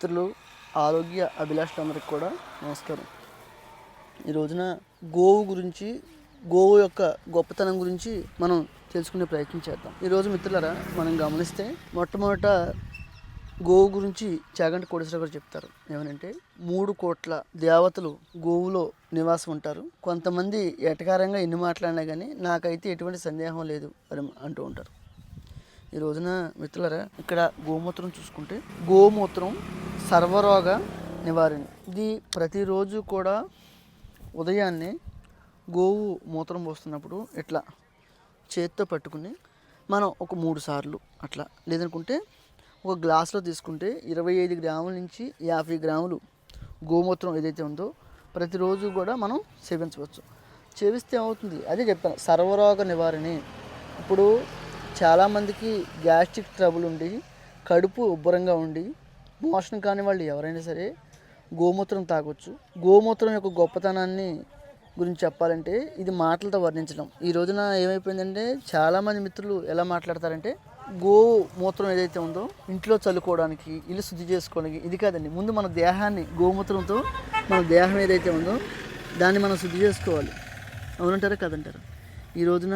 మిత్రులు ఆరోగ్య అభిలాషులందరికీ కూడా నమస్కారం. ఈ రోజున గోవు గురించి గోవు యొక్క గొప్పతనం గురించి మనం తెలుసుకునే ప్రయత్నం చేద్దాం. ఈరోజు మిత్రులరా మనం గమనిస్తే మొట్టమొదట గోవు గురించి చాగంటి కోటేశ్వర గారు చెప్తారు. ఏమనంటే మూడు కోట్ల దేవతలు గోవులో నివాసం ఉంటారు. కొంతమంది ఎటకారంగా ఎన్ని మాట్లాడినా కానీ నాకైతే ఎటువంటి సందేహం లేదు అని అంటూ ఉంటారు. ఈ రోజున మిత్రులరా ఇక్కడ గోమూత్రం చూసుకుంటే గోమూత్రం సర్వరోగ నివారణ. ఇది ప్రతిరోజు కూడా ఉదయాన్నే గోవు మూత్రం పోస్తున్నప్పుడు ఇట్లా చేత్తో పట్టుకుని మనం ఒక మూడు సార్లు అట్లా లేదనుకుంటే ఒక గ్లాస్లో తీసుకుంటే ఇరవై ఐదు గ్రాముల నుంచి యాభై గ్రాములు గోమూత్రం ఏదైతే ఉందో ప్రతిరోజు కూడా మనం సేవించవచ్చు. సేవిస్తే ఏమవుతుంది? అదే చెప్పాను సర్వరోగ నివారణ. ఇప్పుడు చాలామందికి గ్యాస్ట్రిక్ ట్రబుల్ ఉండి కడుపు ఉబ్బరంగా ఉండి మోషన్ కాని వాళ్ళు ఎవరైనా సరే గోమూత్రం తాగొచ్చు. గోమూత్రం యొక్క గొప్పతనాన్ని గురించి చెప్పాలంటే ఇది మాటలతో వర్ణించడం. ఈ రోజున ఏమైపోయిందంటే చాలామంది మిత్రులు ఎలా మాట్లాడతారంటే గోమూత్రం ఏదైతే ఉందో ఇంట్లో చల్లుకోవడానికి ఇల్లు శుద్ధి చేసుకోవడానికి ఇది కాదండి ముందు మన దేహాన్ని గోమూత్రంతో మన దేహం ఏదైతే ఉందో దాన్ని మనం శుద్ధి చేసుకోవాలి. అవునంటారా కదంటారా? ఈ రోజున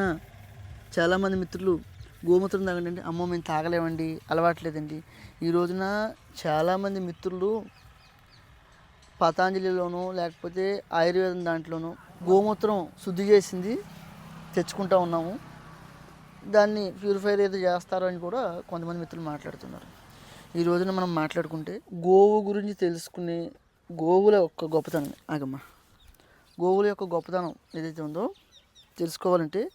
చాలామంది మిత్రులు గోమూత్రం తాగండి అమ్మ అమ్మో మేము తాగలేమండి. అలవాట్లేదండి. ఈ రోజున చాలామంది మిత్రులు పతాంజలిలోనూ లేకపోతే ఆయుర్వేదం దాంట్లోనూ గోమూత్రం శుద్ధి చేసింది తెచ్చుకుంటా ఉన్నాము. దాన్ని ప్యూరిఫైర్ ఏదో చేస్తారో అని కూడా కొంతమంది మిత్రులు మాట్లాడుతున్నారు. ఈ రోజున మనం మాట్లాడుకుంటే గోవు గురించి తెలుసుకునే గోవుల యొక్క గొప్పతనం ఆగమ్మ. గోవుల యొక్క గొప్పతనం ఏదైతే ఉందో తెలుసుకోవాలంటే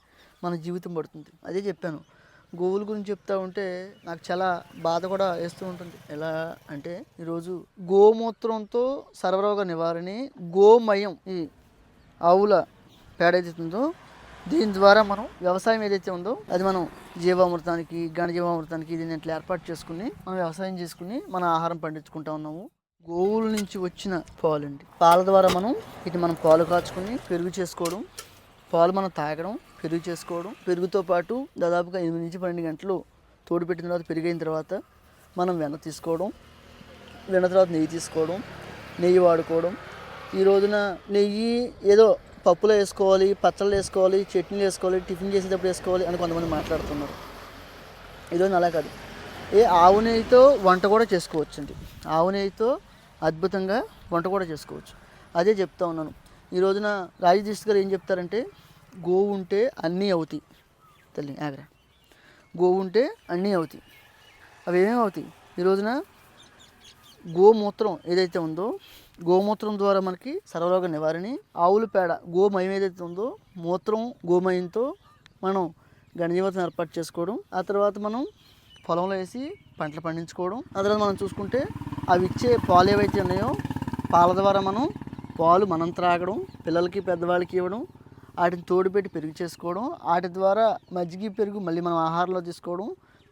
మన జీవితం పడుతుంది. అదే చెప్పాను. గోవుల గురించి చెప్తా ఉంటే నాకు చాలా బాధ కూడా వేస్తూ ఉంటుంది. ఎలా అంటే ఈరోజు గోమూత్రంతో సర్వరోగ నివారణ గోమయం ఈ ఆవుల పేడ ఏదైతే ఉందో దీని ద్వారా మనం వ్యవసాయం ఏదైతే ఉందో అది మనం జీవామృతానికి ఘనజీవామృతానికి దీన్ని ఇట్లా ఏర్పాటు చేసుకుని మనం వ్యవసాయం చేసుకుని మన ఆహారం పండించుకుంటా ఉన్నాము. గోవుల నుంచి వచ్చిన పాలండి. పాల ద్వారా మనం ఇటు మనం పాలు కాచుకుని పెరుగు చేసుకోవడం పాలు మనం తాగడం పెరుగు చేసుకోవడం పెరుగుతో పాటు దాదాపుగా ఎనిమిది నుంచి పన్నెండు గంటలు తోడు పెట్టిన తర్వాత పెరిగైన తర్వాత మనం వెన్న తీసుకోవడం వెన్న తర్వాత నెయ్యి తీసుకోవడం నెయ్యి వాడుకోవడం. ఈ రోజున నెయ్యి ఏదో పప్పులో వేసుకోవాలి పచ్చళ్ళు వేసుకోవాలి చట్నీలు వేసుకోవాలి టిఫిన్ చేసేటప్పుడు వేసుకోవాలి అని కొంతమంది మాట్లాడుతున్నారు. ఈరోజు అలా కాదు. ఏ ఆవు నెయ్యితో వంట కూడా చేసుకోవచ్చండి. ఆవు నెయ్యితో అద్భుతంగా వంట కూడా చేసుకోవచ్చు. అదే చెప్తా ఉన్నాను. ఈ రోజున రాజదీష్ గారు ఏం చెప్తారంటే గోవు ఉంటే అన్నీ అవుతాయి. తల్లి ఆగ్రా. గోవు ఉంటే అన్నీ అవుతాయి. అవి ఏమేమి అవుతాయి? ఈ రోజున గోమూత్రం ఏదైతే ఉందో గోమూత్రం ద్వారా మనకి సర్వరోగ నివారణ ఆవుల పేడ గోమయం ఏదైతే ఉందో మూత్రం గోమయంతో మనం ఘనజీవితం ఏర్పాటు చేసుకోవడం ఆ తర్వాత మనం పొలంలో వేసి పంటలు పండించుకోవడం ఆ తర్వాత మనం చూసుకుంటే అవి ఇచ్చే పాలు ఏవైతే ఉన్నాయో పాల ద్వారా మనం పాలు మనం త్రాగడం పిల్లలకి పెద్దవాళ్ళకి ఇవ్వడం వాటిని తోడుపెట్టి పెరుగు చేసుకోవడం వాటి ద్వారా మజ్జిగ పెరుగు మళ్ళీ మనం ఆహారంలో తీసుకోవడం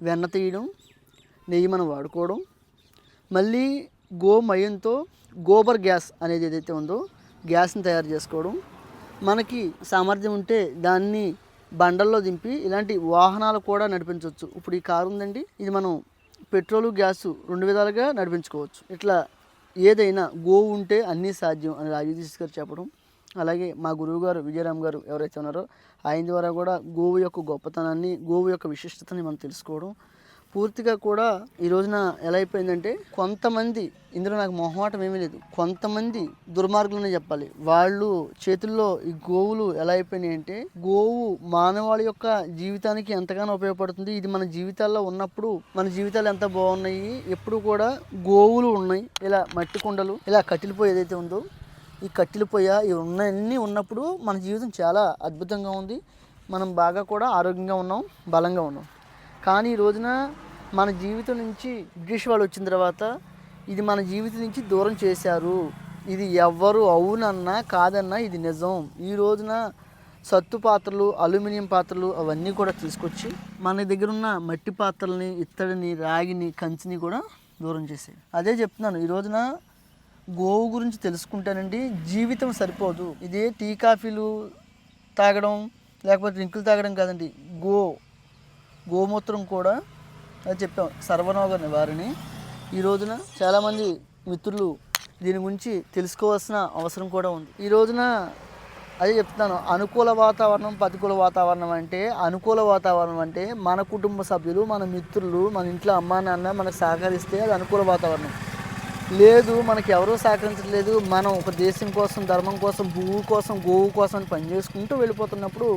వెన్న తీయడం నెయ్యి మనం వాడుకోవడం. మళ్ళీ గోమయంతో గోబర్ గ్యాస్ అనేది ఏదైతే ఉందో గ్యాస్ని తయారు చేసుకోవడం. మనకి సామర్థ్యం ఉంటే దాన్ని బండల్లో దింపి ఇలాంటి వాహనాలు కూడా నడిపించవచ్చు. ఇప్పుడు ఈ కారు ఉందండి ఇది మనం పెట్రోలు గ్యాసు రెండు విధాలుగా నడిపించుకోవచ్చు. ఇట్లా ఏదైనా గోవు ఉంటే అన్నీ సాధ్యం అని రాజదీష్ గారు చెప్పడం. అలాగే మా గురువు గారు విజయరామ్ గారు ఎవరైతే ఉన్నారో ఆయన ద్వారా కూడా గోవు యొక్క గొప్పతనాన్ని గోవు యొక్క విశిష్టతని మనం తెలుసుకోవడం. పూర్తిగా కూడా ఈ రోజున ఎలా అయిపోయిందంటే కొంతమంది ఇందులో నాకు మొహమాటం ఏమీ లేదు కొంతమంది దుర్మార్గులనే చెప్పాలి. వాళ్ళు చేతుల్లో ఈ గోవులు ఎలా అయిపోయినాయి అంటే గోవు మానవాళి యొక్క జీవితానికి ఎంతగానో ఉపయోగపడుతుంది. ఇది మన జీవితాల్లో ఉన్నప్పుడు మన జీవితాలు ఎంత బాగున్నాయి ఎప్పుడు కూడా గోవులు ఉన్నాయి. ఇలా మట్టి కుండలు ఇలా కట్టిలిపోయి ఏదైతే ఉందో ఈ కట్టెలిపోయ ఇవి ఉన్నీ ఉన్నప్పుడు మన జీవితం చాలా అద్భుతంగా ఉంది. మనం బాగా కూడా ఆరోగ్యంగా ఉన్నాం బలంగా ఉన్నాం. కానీ ఈ రోజున మన జీవితం నుంచి బ్రిటిష్ వాళ్ళు వచ్చిన తర్వాత ఇది మన జీవితం నుంచి దూరం చేశారు. ఇది ఎవ్వరు అవునన్నా కాదన్నా ఇది నిజం. ఈ రోజున సత్తు పాత్రలు అల్యూమినియం పాత్రలు అవన్నీ కూడా తీసుకొచ్చి మన దగ్గర ఉన్న మట్టి పాత్రల్ని ఇత్తడిని రాగిని కంచిని కూడా దూరం చేసాయి. అదే చెప్తున్నాను ఈ రోజున గోవు గురించి తెలుసుకుంటానండి జీవితం సరిపోదు. ఇదే టీ కాఫీలు తాగడం లేకపోతే డ్రింకులు తాగడం కాదండి గో. గోమూత్రం కూడా చెప్పాం సర్వనోగ నివారణ. ఈ రోజున చాలామంది మిత్రులు దీని గురించి తెలుసుకోవాల్సిన అవసరం కూడా ఉంది. ఈ రోజున అదే చెప్తున్నాను అనుకూల వాతావరణం ప్రతికూల వాతావరణం అంటే అనుకూల వాతావరణం అంటే మన కుటుంబ సభ్యులు మన మిత్రులు మన ఇంట్లో అమ్మా నాన్న మనకు సహకరిస్తే అది అనుకూల వాతావరణం. లేదు మనకి ఎవరూ సహకరించట్లేదు మనం ఒక దేశం కోసం ధర్మం కోసం భూమి కోసం గోవు కోసం పని పనిచేసుకుంటూ వెళ్ళిపోతున్నప్పుడు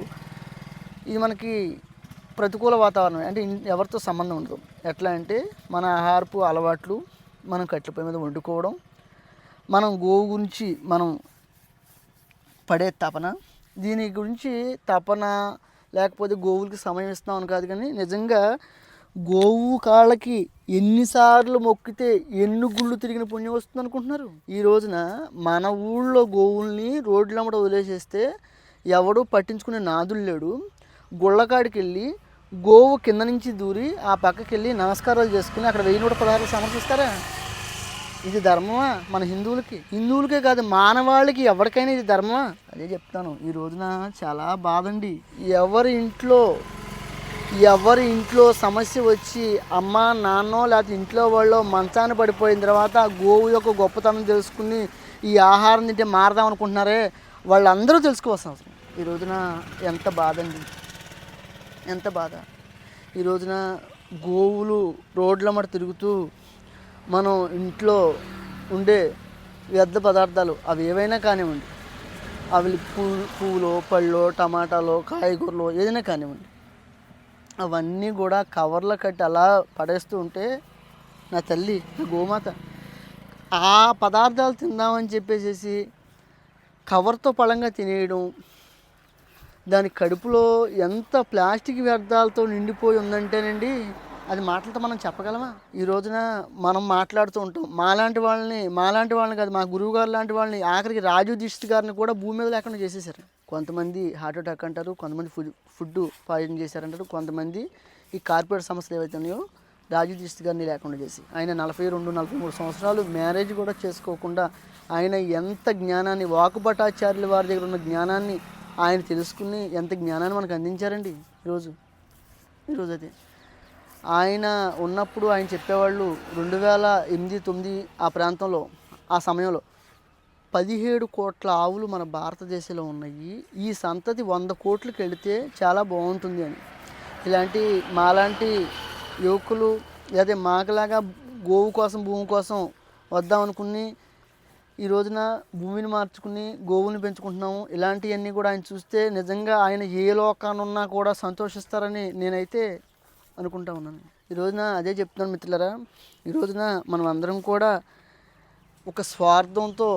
ఇది మనకి ప్రతికూల వాతావరణం అంటే ఎవరితో సంబంధం ఉండదు. ఎట్లా అంటే మన ఆహారపు అలవాట్లు మనం కట్టెల మీద వండుకోవడం మనం గోవు గురించి మనం పడే తపన దీని గురించి తపన లేకపోతే గోవులకి సమయం ఇస్తున్నామని కాదు కానీ నిజంగా గోవు కాళ్ళకి ఎన్నిసార్లు మొక్కితే ఎన్ని గుళ్ళు తిరిగిన పుణ్యం వస్తుంది అనుకుంటున్నారు? ఈ రోజున మన ఊళ్ళో గోవుల్ని రోడ్లమ్మట వదిలేసేస్తే ఎవడు పట్టించుకునే నాదులు లేడు. గుళ్ళకాడికి వెళ్ళి గోవు కింద నుంచి దూరి ఆ పక్కకి వెళ్ళి నమస్కారాలు చేసుకుని అక్కడ వెయ్యి నూట పదహారులు సమర్పిస్తారా? ఇది ధర్మమా? మన హిందువులకి? హిందువులకే కాదు మానవాళికి ఎవరికైనా ఇది ధర్మమా? అదే చెప్తాను. ఈ రోజున చాలా బాధండి. ఎవరి ఇంట్లో ఎవరి ఇంట్లో సమస్య వచ్చి అమ్మ నాన్నో లేకపోతే ఇంట్లో వాళ్ళు మంచాన పడిపోయిన తర్వాత గోవు యొక్క గొప్పతనం తెలుసుకుని ఈ ఆహారం తింటే మారదాం అనుకుంటున్నారే వాళ్ళందరూ తెలుసుకోవాల్సిన అవసరం. ఈ రోజున ఎంత బాధండి. ఎంత బాధ. ఈ రోజున గోవులు రోడ్ల మట తిరుగుతూ మనం ఇంట్లో ఉండే వ్యర్థ పదార్థాలు అవి ఏవైనా కానివ్వండి. అవి పూ పువ్వులో పళ్ళు టమాటాలో కాయగూరలో ఏదైనా కానివ్వండి. అవన్నీ కూడా కవర్ల కట్టి అలా పడేస్తూ ఉంటే నా తల్లి నా గోమాత ఆ పదార్థాలు తిందామని చెప్పేసి కవర్తో పళంగా తినేయడం దాని కడుపులో ఎంత ప్లాస్టిక్ వ్యర్థాలతో నిండిపోయి ఉందంటేనండి అది మాటలతో మనం చెప్పగలమా? ఈ రోజున మనం మాట్లాడుతూ ఉంటాం. మాలాంటి వాళ్ళని మాలాంటి వాళ్ళని కాదు మా గురువు గారు లాంటి వాళ్ళని ఆఖరికి రాజు దిష్టి గారిని కూడా భూమి మీద లేకుండా చేసేసారు కొంతమంది హార్ట్ అటాక్ అంటారు కొంతమంది ఫుడ్ ఫుడ్ పాయిజన్ చేశారంటారు కొంతమంది ఈ కార్పొరేట్ సమస్యలు ఏవైతే ఉన్నాయో రాజు దిష్టి గారిని లేకుండా చేసి ఆయన నలభై రెండు నలభై మూడు సంవత్సరాలు మ్యారేజ్ కూడా చేసుకోకుండా ఆయన ఎంత జ్ఞానాన్ని వాకుపటాచార్యుల వారి దగ్గర ఉన్న జ్ఞానాన్ని ఆయన తెలుసుకుని ఎంత జ్ఞానాన్ని మనకు అందించారండి ఈరోజు? ఈరోజు అదే ఆయన ఉన్నప్పుడు ఆయన చెప్పేవాళ్ళు రెండు వేల ఎనిమిది తొమ్మిది ఆ ప్రాంతంలో ఆ సమయంలో పదిహేడు కోట్ల ఆవులు మన భారతదేశంలో ఉన్నాయి. ఈ సంతతి వంద కోట్లకి వెళితే చాలా బాగుంటుంది అని. ఇలాంటి మాలాంటి యువకులు లేదా మాకలాగా గోవు కోసం భూమి కోసం వద్దాం అనుకుని ఈ రోజున భూమిని మార్చుకుని గోవుని పెంచుకుంటున్నాము. ఇలాంటివన్నీ కూడా ఆయన చూస్తే నిజంగా ఆయన ఏ లోకాన్ని ఉన్నా కూడా సంతోషిస్తారని నేనైతే అనుకుంటా ఉన్నాను. ఈ రోజున అదే చెప్తున్నాను మిత్రులరా. ఈ రోజున మనం అందరం కూడా ఒక స్వార్థంతో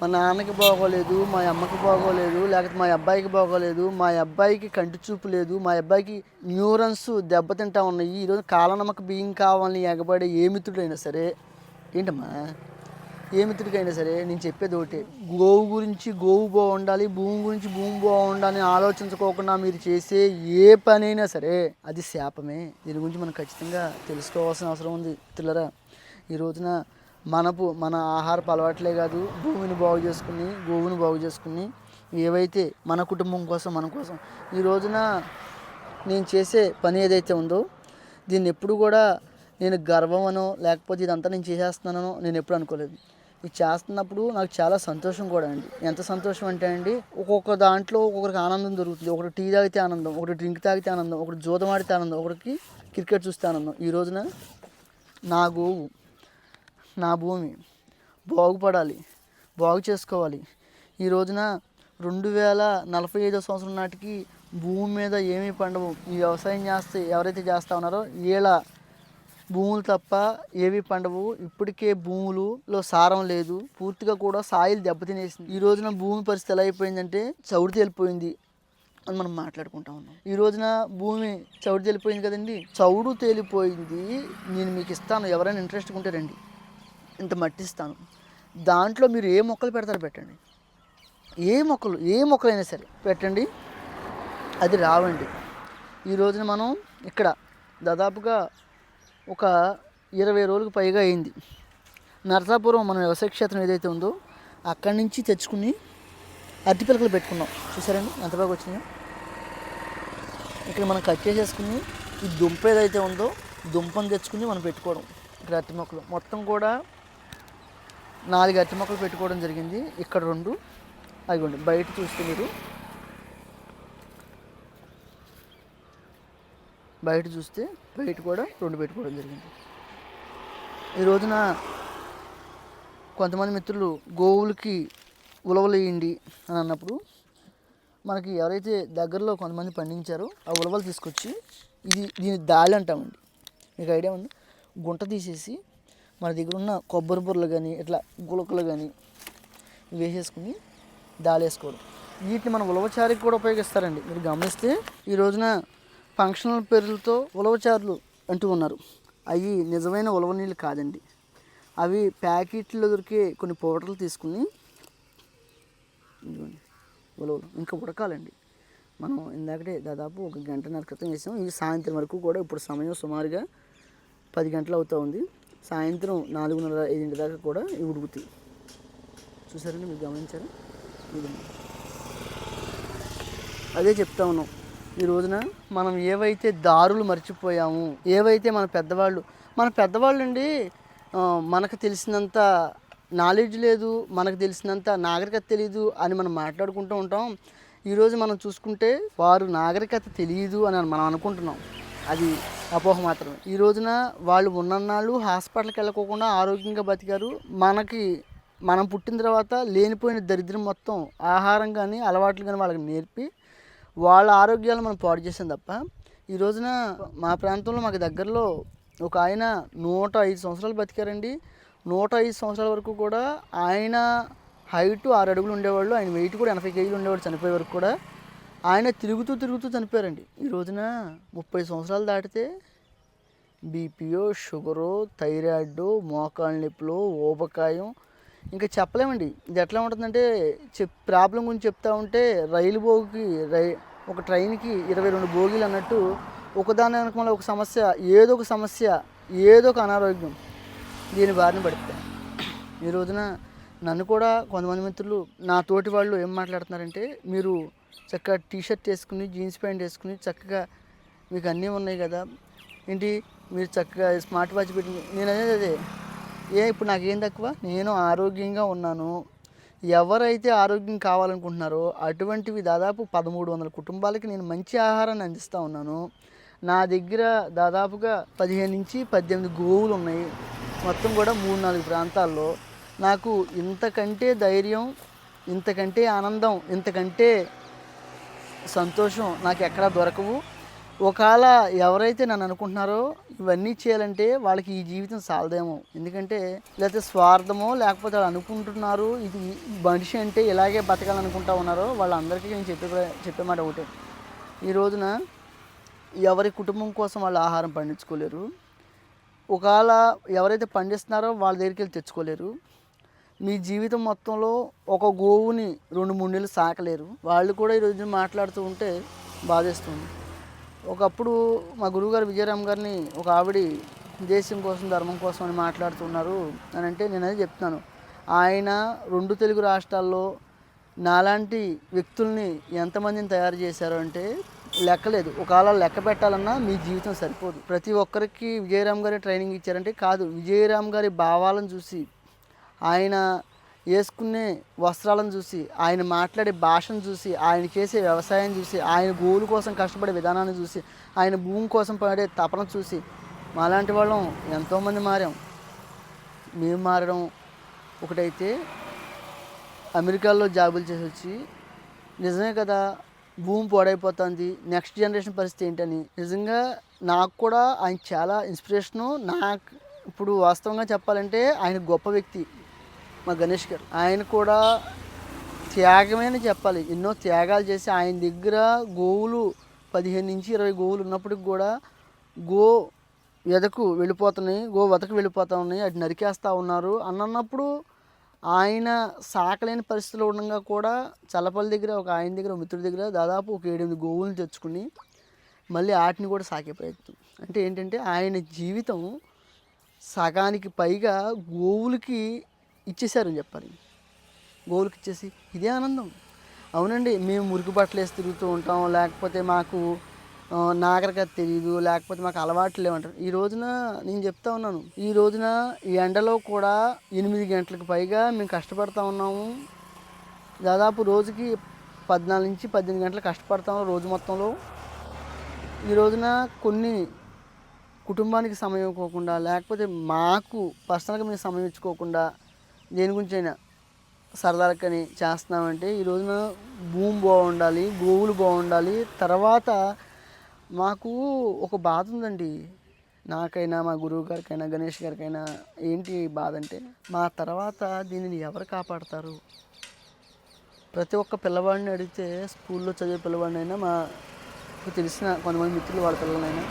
మా నాన్నకి బాగోలేదు మా అమ్మకి బాగోలేదు లేకపోతే మా అబ్బాయికి బాగోలేదు మా అబ్బాయికి కంటి చూపు లేదు మా అబ్బాయికి న్యూరన్స్ దెబ్బతింటా ఉన్నాయి. ఈరోజు కాలనమ్మక బియ్యం కావాలని ఎగబడే ఏ మిత్రుడైనా సరే ఏంటమ్మా? ఏ మిత్రుడికైనా సరే నేను చెప్పేది ఒకటే. గోవు గురించి గోవు బాగుండాలి భూమి గురించి భూమి బాగుండాలని ఆలోచించుకోకుండా మీరు చేసే ఏ పనైనా సరే అది శాపమే. దీని గురించి మనం ఖచ్చితంగా తెలుసుకోవాల్సిన అవసరం ఉంది. మిత్రులరా ఈ రోజున మనపు మన ఆహారపు అలవాట్లే కాదు భూమిని బాగు చేసుకుని గోవుని బాగు చేసుకుని ఏవైతే మన కుటుంబం కోసం మన కోసం ఈ రోజున నేను చేసే పని ఏదైతే ఉందో దీన్ని ఎప్పుడు కూడా నేను గర్వమనో లేకపోతే ఇదంతా నేను చేసేస్తున్నానో నేను ఎప్పుడు అనుకోలేదు. ఇది చేస్తున్నప్పుడు నాకు చాలా సంతోషం కూడా అండి. ఎంత సంతోషం అంటే అండి ఒక్కొక్క దాంట్లో ఒక్కొక్కరికి ఆనందం దొరుకుతుంది. ఒకటి టీ తాగితే ఆనందం ఒకటి డ్రింక్ తాగితే ఆనందం ఒకటి జూదం ఆడితే ఆనందం ఒకరికి క్రికెట్ చూస్తే ఆనందం. ఈ రోజున నా గోవు నా భూమి బాగుపడాలి బాగు చేసుకోవాలి. ఈ రోజున రెండు వేల నలభై ఐదో సంవత్సరం నాటికి భూమి మీద ఏమీ పండవు. ఈ వ్యవసాయం చేస్తే ఎవరైతే చేస్తా ఉన్నారో వీళ్ళ భూములు తప్ప ఏవి పండవు. ఇప్పటికే భూములలో సారం లేదు. పూర్తిగా కూడా సాయిలు దెబ్బతినేసింది. ఈ రోజున భూమి పరిస్థితి ఎలా అయిపోయిందంటే చౌడు తేలిపోయింది అని మనం మాట్లాడుకుంటా ఉన్నాం. ఈ రోజున భూమి చౌడు తేలిపోయింది కదండి? చౌడు తేలిపోయింది. నేను మీకు ఇస్తాను. ఎవరైనా ఇంట్రెస్ట్ ఉంటే రండి. ఇంత మట్టి ఇస్తాను. దాంట్లో మీరు ఏ మొక్కలు పెడతారు పెట్టండి. ఏ మొక్కలు ఏ మొక్కలైనా సరే పెట్టండి. అది రావండి. ఈ రోజున మనం ఇక్కడ దాదాపుగా ఒక ఇరవై రోజులకు పైగా అయింది. నరసాపురం మన వ్యవసాయ క్షేత్రం ఏదైతే ఉందో అక్కడి నుంచి తెచ్చుకుని అరటి పిలకలు పెట్టుకున్నాం. చూసారండి? ఎంత బాగా వచ్చినాయో. ఇక్కడ మనం కట్ చేసేసుకుని ఈ దుంప ఏదైతే ఉందో దుంపను తెచ్చుకుని మనం పెట్టుకోవడం ఇక్కడ అరటి మొక్కలు. మొత్తం కూడా నాలుగు అరటి మొక్కలు పెట్టుకోవడం జరిగింది. ఇక్కడ రెండు. అవి బయట చూస్తే మీరు బయట చూస్తే బయట కూడా రెండు పెట్టుకోవడం జరిగింది. ఈ రోజున కొంతమంది మిత్రులు గోవులకి ఉలవలు వేయండి అని అన్నప్పుడు మనకి ఎవరైతే దగ్గరలో కొంతమంది పండించారో ఆ ఉలవలు తీసుకొచ్చి ఇది దీని దాళి అంటామండి. మీకు ఐడియా ఉంది? గుంట తీసేసి మన దగ్గర ఉన్న కొబ్బరి బుర్రలు కానీ ఇట్లా గులకలు కానీ వేసేసుకుని దాళి వేసుకోవడం వీటిని మనం ఉలవచారికి కూడా ఉపయోగిస్తారండి. మీరు గమనిస్తే ఈ రోజున ఫంక్షనల్ పేర్లతో ఉలవచారులు అంటూ ఉన్నారు. అవి నిజమైన ఉలవ నీళ్ళు కాదండి. అవి ప్యాకెట్లో దొరికే కొన్ని పౌడర్లు తీసుకుని ఉలవలు ఇంకా ఉడకాలండి. మనం ఇందాకటే దాదాపు ఒక గంటన్నర క్రితం వేసాం. ఇవి సాయంత్రం వరకు కూడా ఇప్పుడు సమయం సుమారుగా పది గంటలు అవుతూ ఉంది. సాయంత్రం నాలుగున్నర ఐదింటి దాకా కూడా ఇవి ఉడుకుతాయి. చూసారండి మీరు గమనించారా? అదే చెప్తా ఉన్నాం. ఈ రోజున మనం ఏవైతే దారులు మర్చిపోయాము ఏవైతే మన పెద్దవాళ్ళు మన పెద్దవాళ్ళు అండి మనకు తెలిసినంత నాలెడ్జ్ లేదు మనకు తెలిసినంత నాగరికత తెలియదు అని మనం మాట్లాడుకుంటూ ఉంటాం. ఈరోజు మనం చూసుకుంటే వారు నాగరికత తెలియదు అని మనం అనుకుంటున్నాం. అది అపోహ మాత్రమే. ఈ రోజున వాళ్ళు ఉన్నన్నాళ్ళు హాస్పిటల్కి వెళ్ళకోకుండా ఆరోగ్యంగా బతికారు. మనకి మనం పుట్టిన తర్వాత లేనిపోయిన దరిద్రం మొత్తం ఆహారం కానీ అలవాట్లు కానీ వాళ్ళకి నేర్పి వాళ్ళ ఆరోగ్యాలు మనం పాడు చేసాం తప్ప ఈ రోజున మా ప్రాంతంలో మాకు దగ్గరలో ఒక ఆయన నూట ఐదు సంవత్సరాలు బతికారండి. నూట ఐదు సంవత్సరాల వరకు కూడా ఆయన హైట్ ఆరు అడుగులు ఉండేవాళ్ళు ఆయన వెయిట్ కూడా ఎనభై కేజీలు ఉండేవాడు చనిపోయే వరకు కూడా. ఆయన తిరుగుతూ తిరుగుతూ చనిపోయారండి. ఈ రోజున ముప్పై సంవత్సరాలు దాటితే బీపీఓ షుగరు థైరాయిడ్ మోకాళ్ళ నొప్పులు ఊబకాయం ఇంకా చెప్పలేమండి. ఇది ఎట్లా ఉంటుందంటే చెప్ ప్రాబ్లం గురించి చెప్తా ఉంటే రైలు బోగికి రై ఒక ట్రైన్కి ఇరవై రెండు బోగీలు అన్నట్టు ఒకదాని వెనక ఒక సమస్య ఏదో ఒక సమస్య ఏదో ఒక అనారోగ్యం దీని బారిన పడితే ఈ రోజున నన్ను కూడా కొంతమంది మిత్రులు నా తోటి వాళ్ళు ఏం మాట్లాడుతున్నారంటే మీరు చక్కగా టీ షర్ట్ వేసుకుని జీన్స్ ప్యాంట్ వేసుకుని చక్కగా మీకు అన్నీ ఉన్నాయి కదా. ఏంటి? మీరు చక్కగా స్మార్ట్ వాచ్ పెట్టి నేను అనేది అదే ఏ ఇప్పుడు నాకేం తక్కువ? నేను ఆరోగ్యంగా ఉన్నాను. ఎవరైతే ఆరోగ్యం కావాలనుకుంటున్నారో అటువంటివి దాదాపు పదమూడు వందల కుటుంబాలకి నేను మంచి ఆహారాన్ని అందిస్తూ ఉన్నాను. నా దగ్గర దాదాపుగా పదిహేను నుంచి పద్దెనిమిది గోవులు ఉన్నాయి. మొత్తం కూడా మూడు నాలుగు ప్రాంతాల్లో. నాకు ఇంతకంటే ధైర్యం ఇంతకంటే ఆనందం ఇంతకంటే సంతోషం నాకు ఎక్కడా దొరకవు. ఒకవేళ ఎవరైతే నన్ను అనుకుంటున్నారో ఇవన్నీ చేయాలంటే వాళ్ళకి ఈ జీవితం సాలదేమో. ఎందుకంటే లేకపోతే స్వార్థమో లేకపోతే వాళ్ళు అనుకుంటున్నారు ఇది మనిషి అంటే ఇలాగే బతకాలనుకుంటా ఉన్నారో వాళ్ళందరికీ నేను చెప్పే చెప్పే మాట ఒకటే. ఈ రోజున ఎవరి కుటుంబం కోసం వాళ్ళు ఆహారం పండించుకోలేరు. ఒకవేళ ఎవరైతే పండిస్తున్నారో వాళ్ళ దగ్గరికి వెళ్ళి తెచ్చుకోలేరు. మీ జీవితం మొత్తంలో ఒక గోవుని రెండు మూడు నెలలు సాకలేరు. వాళ్ళు కూడా ఈరోజు మాట్లాడుతూ ఉంటే బాధేస్తుంది. ఒకప్పుడు మా గురువుగారు విజయరామ్ గారిని ఒక ఆవిడ దేశం కోసం ధర్మం కోసం అని మాట్లాడుతున్నారు అని అంటే నేను అది చెప్తున్నాను. ఆయన రెండు తెలుగు రాష్ట్రాల్లో నాలాంటి వ్యక్తుల్ని ఎంతమందిని తయారు చేశారు అంటే లెక్కలేదు. ఒకవేళ లెక్క పెట్టాలన్నా మీ జీవితం సరిపోదు. ప్రతి ఒక్కరికి విజయరామ్ గారి ట్రైనింగ్ ఇచ్చారంటే కాదు. విజయరామ్ గారి భావాలను చూసి ఆయన వేసుకునే వస్త్రాలను చూసి ఆయన మాట్లాడే భాషను చూసి ఆయన చేసే వ్యవసాయం చూసి ఆయన గోలు కోసం కష్టపడే విధానాన్ని చూసి ఆయన భూమి కోసం పడే తపన చూసి మాలాంటి వాళ్ళం ఎంతోమంది మారాం. మేము మారడం ఒకటైతే అమెరికాలో జాబులు చేసి వచ్చి నిజమే కదా భూమి పాడైపోతుంది నెక్స్ట్ జనరేషన్ పరిస్థితి ఏంటని. నిజంగా నాకు కూడా ఆయన చాలా ఇన్స్పిరేషను నాకు ఇప్పుడు వాస్తవంగా చెప్పాలంటే ఆయన గొప్ప వ్యక్తి. మా గణేష్ గారు. ఆయన కూడా త్యాగమే అని చెప్పాలి. ఎన్నో త్యాగాలు చేసి ఆయన దగ్గర గోవులు పదిహేను నుంచి ఇరవై గోవులు ఉన్నప్పటికి కూడా గో ఎదకు వెళ్ళిపోతున్నాయి గో వతకు వెళ్ళిపోతా ఉన్నాయి అటు నరికేస్తూ ఉన్నారు అన్నప్పుడు ఆయన సాకలేని పరిస్థితిలో ఉండగా కూడా చల్లపల్లి దగ్గర ఒక ఆయన దగ్గర ఒక మిత్రుడి దగ్గర దాదాపు ఒక ఏడెనిమిది గోవులను తెచ్చుకుని మళ్ళీ వాటిని కూడా సాకే ప్రయత్నం అంటే ఏంటంటే ఆయన జీవితం సగానికి పైగా గోవులకి ఇచ్చేశారని చెప్పాలి. గోవులకి ఇచ్చేసి ఇదే ఆనందం. అవునండి మేము మురికి బట్టలు వేసి తిరుగుతూ ఉంటాం. లేకపోతే మాకు నాగరికత తెలియదు లేకపోతే మాకు అలవాట్లు లేవంటారు ఈ రోజున నేను చెప్తా ఉన్నాను. ఈ రోజున ఈ ఎండలో కూడా ఎనిమిది గంటలకు పైగా మేము కష్టపడతా ఉన్నాము. దాదాపు రోజుకి పద్నాలుగు నుంచి పద్దెనిమిది గంటలు కష్టపడతాము రోజు మొత్తంలో. ఈ రోజున కొన్ని కుటుంబానికి సమయం ఇవ్వకుండా లేకపోతే మాకు పర్సనల్గా మేము సమయం ఇచ్చుకోకుండా దేని గురించి అయినా సరదాలకని చేస్తున్నామంటే ఈ రోజున భూమి బాగుండాలి గోవులు బాగుండాలి. తర్వాత మాకు ఒక బాధ ఉందండి. నాకైనా మా గురువు గారికైనా గణేష్ గారికైనా ఏంటి బాధ అంటే మా తర్వాత దీనిని ఎవరు కాపాడతారు? ప్రతి ఒక్క పిల్లవాడిని అడిగితే స్కూల్లో చదివే పిల్లవాడినైనా మాకు తెలిసిన కొంతమంది మిత్రులు వాళ్ళ పిల్లలైనా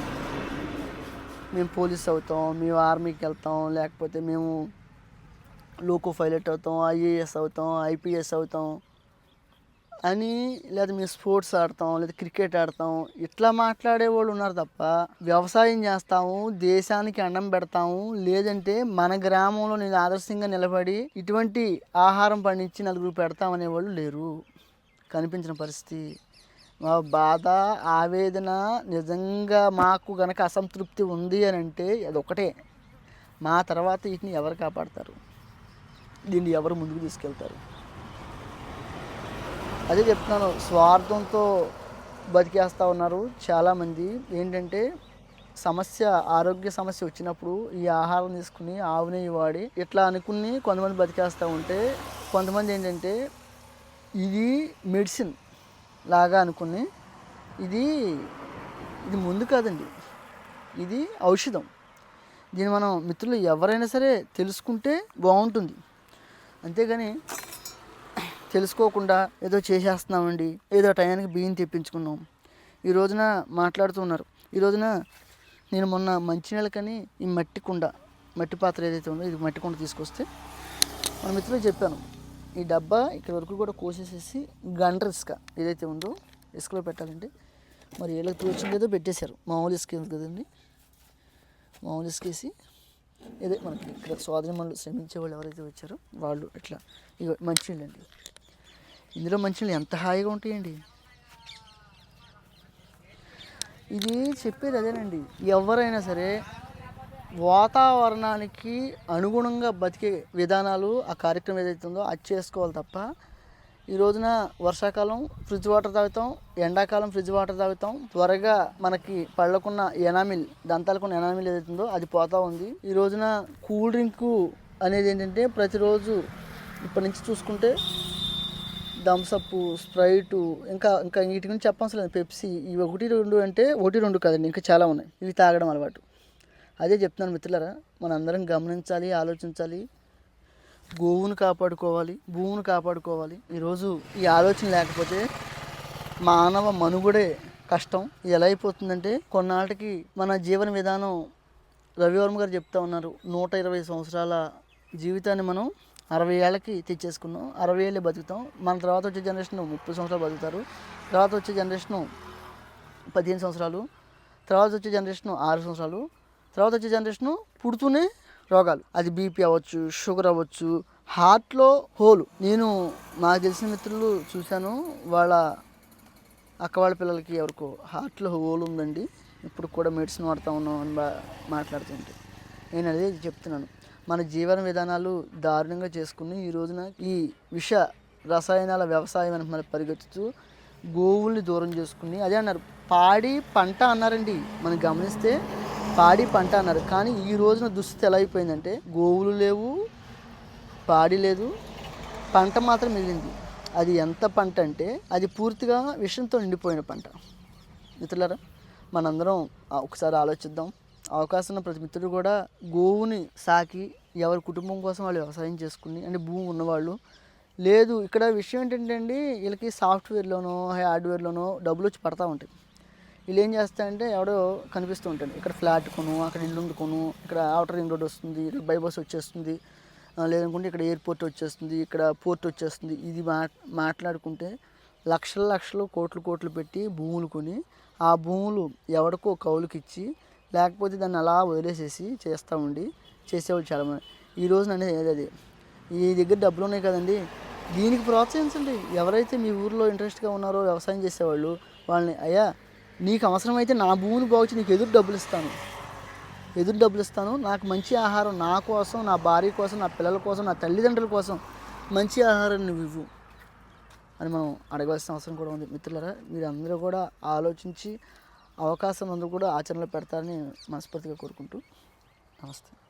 మేము పోలీస్ అవుతాం మేము ఆర్మీకి వెళ్తాం లేకపోతే మేము లోకో పైలట్ అవుతాం ఐఏఎస్ అవుతాం ఐపీఎస్ అవుతాం అని లేదా మేము స్పోర్ట్స్ ఆడతాం లేదా క్రికెట్ ఆడతాం ఇట్లా మాట్లాడే వాళ్ళు ఉన్నారు తప్ప వ్యవసాయం చేస్తాము దేశానికి అన్నం పెడతాము లేదంటే మన గ్రామంలో నేను ఆదర్శంగా నిలబడి ఇటువంటి ఆహారం పండించి నలుగురు పెడతామనే వాళ్ళు లేరు. కనిపించిన పరిస్థితి. మా బాధ ఆవేదన నిజంగా మాకు గనక అసంతృప్తి ఉంది అని అంటే అది ఒకటే మా తర్వాత వీటిని ఎవరు కాపాడతారు? దీన్ని ఎవరు ముందుకు తీసుకెళ్తారు? అదే చెప్తున్నాను స్వార్థంతో బతికేస్తూ ఉన్నారు చాలామంది. ఏంటంటే సమస్య ఆరోగ్య సమస్య వచ్చినప్పుడు ఈ ఆహారం తీసుకుని ఆవు నెయ్యి వాడి ఇట్లా అనుకుని కొంతమంది బతికేస్తూ ఉంటే కొంతమంది ఏంటంటే ఇది మెడిసిన్ లాగా అనుకుని ఇది ఇది ముందు కాదండి. ఇది ఔషధం. దీన్ని మనం మిత్రులు ఎవరైనా సరే తెలుసుకుంటే బాగుంటుంది. అంతేగాని తెలుసుకోకుండా ఏదో చేసేస్తున్నామండి. ఏదో టయానికి బియ్యం తెప్పించుకున్నాం. ఈ రోజున మాట్లాడుతున్నారు ఈ రోజున నేను మొన్న మంచినీళ్ళకని ఈ మట్టి కుండ మట్టి పాత్ర ఏదైతే ఉందో ఇది మట్టి కుండ తీసుకొస్తే మన మిత్రులు చెప్పాను. ఈ డబ్బా ఇక్కడ వరకు కూడా కోసేసేసి గండ్ర ఇసుక ఏదైతే ఉందో ఇసుకలో పెట్టాలంటే మరి ఏళ్ళకి తోచింది ఏదో పెట్టేశారు. మామూలు ఇసుక కదండి? మామూలు ఇసుకేసి ఇదే మనకి ఇక్కడ సోదరి శ్రమించే వాళ్ళు ఎవరైతే వచ్చారో వాళ్ళు ఇట్లా ఇక మంచినీళ్ళు అండి ఇందులో మంచినీళ్ళు ఎంత హాయిగా ఉంటాయండి? ఇది చెప్పేది అదేనండి. ఎవరైనా సరే వాతావరణానికి అనుగుణంగా బతికే విధానాలు ఆ కార్యక్రమం ఏదైతే ఉందో అది చేసుకోవాలి తప్ప ఈ రోజున వర్షాకాలం ఫ్రిడ్జ్ వాటర్ తాగుతాం ఎండాకాలం ఫ్రిడ్జ్ వాటర్ తాగుతాం. త్వరగా మనకి పళ్ళకున్న ఎనామిల్ దంతాలకున్న ఎనామిల్ ఏదైతుందో అది పోతా ఉంది. ఈ రోజున కూల్ డ్రింక్ అనేది ఏంటంటే ప్రతిరోజు ఇప్పటి నుంచి చూసుకుంటే థమ్సప్ స్ప్రైటు ఇంకా ఇంకా వీటి గురించి చెప్పవలసిన లేదు. పెప్సీ ఇవి ఒకటి రెండు అంటే ఒకటి రెండు కాదండి ఇంకా చాలా ఉన్నాయి. ఇవి తాగడం అలవాటు. అదే చెప్తున్నాను మిత్రులారా మనందరం గమనించాలి ఆలోచించాలి. గోవును కాపాడుకోవాలి భూమిని కాపాడుకోవాలి. ఈరోజు ఈ ఆలోచన లేకపోతే మానవ మనుగడే కష్టం. ఎలా అయిపోతుందంటే కొన్నాళ్ళకి మన జీవన విధానం రవివర్మ గారు చెప్తా ఉన్నారు. నూట ఇరవై సంవత్సరాల జీవితాన్ని మనం అరవై ఏళ్ళకి తెచ్చేసుకున్నాం. అరవై ఏళ్ళే బతుకుతాం. మన తర్వాత వచ్చే జనరేషన్ ముప్పై సంవత్సరాలు బతుకుతారు. తర్వాత వచ్చే జనరేషను పదిహేను సంవత్సరాలు. తర్వాత వచ్చే జనరేషన్ ఆరు సంవత్సరాలు. తర్వాత వచ్చే జనరేషను పుడుతూనే రోగాలు. అది బీపీ అవ్వచ్చు షుగర్ అవ్వచ్చు హార్ట్లో హోలు. నేను నాకు తెలిసిన మిత్రులు చూశాను వాళ్ళ అక్క వాళ్ళ పిల్లలకి ఎవరికో హార్ట్లో హోల్ ఉందండి. ఇప్పుడు కూడా మెడిసిన్ వాడుతూ ఉన్నాం అని బా మాట్లాడుతుంటే. నేను అదే చెప్తున్నాను. మన జీవన విధానాలు దారుణంగా చేసుకుని ఈ రోజున ఈ విష రసాయనాల వ్యవసాయం అని మనం పరిగెత్తుతూ గోవుల్ని దూరం చేసుకుని అదే అన్నారు. పాడి పంట అన్నారండి. మనం గమనిస్తే పాడి పంట అన్నారు. కానీ ఈ రోజున దుస్థితి ఎలా అయిపోయిందంటే గోవులు లేవు పాడి లేదు పంట మాత్రం మిగిలింది. అది ఎంత పంట అంటే అది పూర్తిగా విషంతో నిండిపోయిన పంట. మిత్రులారా మనందరం ఒకసారి ఆలోచిద్దాం. అవకాశం ఉన్న ప్రతి మిత్రుడు కూడా గోవుని సాకి ఎవరి కుటుంబం కోసం వాళ్ళు వ్యవసాయం చేసుకుని అంటే భూమి ఉన్నవాళ్ళు. లేదు ఇక్కడ విషయం ఏంటంటే అండి వీళ్ళకి సాఫ్ట్వేర్లోనో హార్డ్వేర్లోనో డబ్బులు వచ్చి పడతా ఉంటాయి. వీళ్ళు ఏం చేస్తారంటే ఎవడో కనిపిస్తూ ఉంటాడు. ఇక్కడ ఫ్లాట్ కొను అక్కడ ఇల్లు కొను ఇక్కడ అవుటర్ రింగ్ రోడ్ వస్తుంది ఇక్కడ బైబస్ వచ్చేస్తుంది లేదనుకుంటే ఇక్కడ ఎయిర్పోర్ట్ వచ్చేస్తుంది ఇక్కడ పోర్ట్ వచ్చేస్తుంది. ఇది మా మాట్లాడుకుంటే లక్షల లక్షలు కోట్లు కోట్లు పెట్టి భూములు కొని ఆ భూములు ఎవడికో కౌలుకి ఇచ్చి లేకపోతే దాన్ని అలా వదిలేసేసి చేస్తూ ఉండి చేసేవాళ్ళు చాలామంది. ఈ రోజున అనేది ఏది అది? ఈ దగ్గర డబ్బులు ఉన్నాయి కదండి. దీనికి ప్రోత్సహించండి. ఎవరైతే మీ ఊర్లో ఇంట్రెస్ట్గా ఉన్నారో వ్యవసాయం చేసేవాళ్ళు వాళ్ళని అయ్యా నీకు అవసరమైతే నా భూమిని బాగుచి నీకు ఎదురు డబ్బులు ఇస్తాను. ఎదురు డబ్బులు ఇస్తాను. నాకు మంచి ఆహారం నా కోసం నా భార్య కోసం నా పిల్లల కోసం నా తల్లిదండ్రుల కోసం మంచి ఆహారం నువ్వు ఇవ్వు అని మనం అడగవలసిన అవసరం కూడా ఉంది. మిత్రులరా మీరు అందరూ కూడా ఆలోచించి అవకాశం అందరూ కూడా ఆచరణలో పెడతారని మనస్ఫూర్తిగా కోరుకుంటూ నమస్తే.